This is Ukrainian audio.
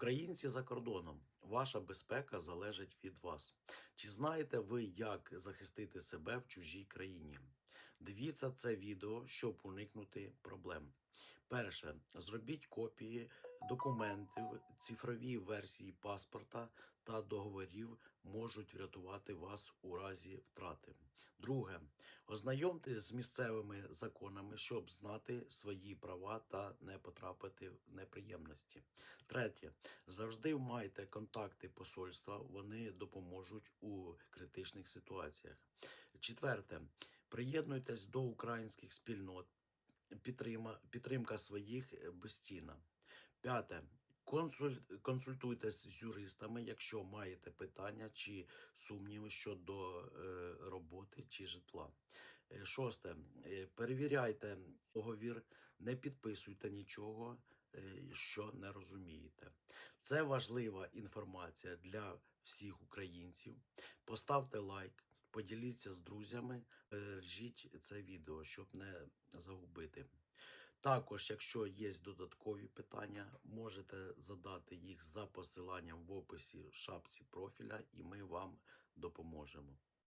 Українці за кордоном, ваша безпека залежить від вас. Чи знаєте ви, як захистити себе в чужій країні? Дивіться це відео, щоб уникнути проблем. Перше, зробіть копії документів, цифрові версії паспорта та договорів можуть врятувати вас у разі втрати. Друге, ознайомтесь з місцевими законами, щоб знати свої права та не потрапити в неприємності. Третє, завжди майте контакти посольства, вони допоможуть у критичних ситуаціях. Четверте, приєднуйтесь до українських спільнот. Підтримка своїх е, безцінна. П'яте. Консуль, консультуйтесь з юристами, якщо маєте питання чи сумніви щодо е, роботи чи житла. Е, Шосте. Е, перевіряйте договір, не підписуйте нічого, що не розумієте. Це важлива інформація для всіх українців. Поставте лайк. Поділіться з друзями, бережіть це відео, щоб не загубити. Також, якщо є додаткові питання, можете задати їх за посиланням в описі в шапці профіля, і ми вам допоможемо.